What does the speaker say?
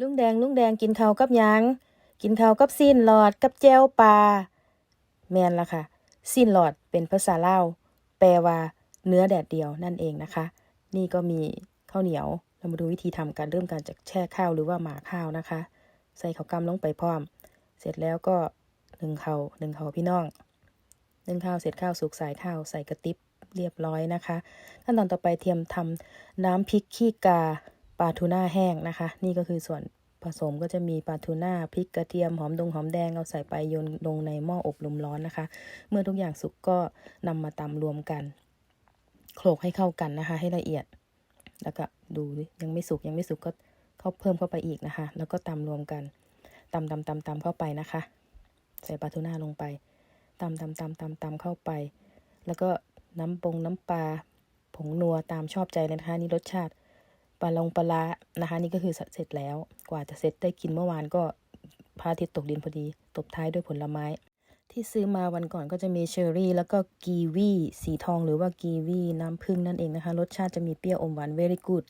ลุงแดงลุงแดงกินข้าวกับหยัง กินข้าวกับซีนหลอดกับแจ่วปลาแมนละค่ะซีนหลอดเป็นภาษาเล่าแปลว่าเนื้อแดดเดียวนั่นเองนะคะ นี่ก็มีข้าวเหนียว เรามาดูวิธีทำการเริ่มการจากแช่ข้าวหรือว่าหมาข้าวนะคะ ใส่ข้าวกล้ำลงไปพร้อม เสร็จแล้วก็หนึ่งเขาหนึ่งเขาพี่น้องหนึ่งข้าวเสร็จข้าวสุกใส่ข้าวใส่กระติบเรียบร้อยนะคะ ขั้นตอนต่อไปเตรียมทำน้ำพริกขี้กา ปลาทูน่าแห้งนะคะ นี่ก็คือส่วนผสมก็จะมีปลาทูน่าพริกกระเทียมหอมดงหอมแดงเอาใส่ไปโยนลงในหม้ออบลมร้อนนะคะ เมื่อทุกอย่างสุกก็นำมาตำรวมกัน โขลกให้เข้ากันนะคะ ให้ละเอียด แล้วก็ดูยังไม่สุกยังไม่สุกก็เข้าเพิ่มเข้าไปอีกนะคะ แล้วก็ตำรวมกันตำตำตำตำเข้าไปนะคะ ใส่ปลาทูน่าลงไปตำตำตำตำตำเข้าไป แล้วก็น้ำปงน้ำปลาผงนัวตามชอบใจเลยนะคะนี่รสชาติ ปลาลงปลานะคะ นี่ก็คือเสร็จแล้ว กว่าจะเสร็จได้กินเมื่อวานก็พระอาทิตย์ตกดินพอดี ตบท้ายด้วยผลไม้ ที่ซื้อมาวันก่อนก็จะมีเชอร์รี่ แล้วก็กีวีสีทองหรือว่ากีวีน้ำผึ้งนั่นเองนะคะ รสชาติจะมีเปรี้ยวอมหวาน very good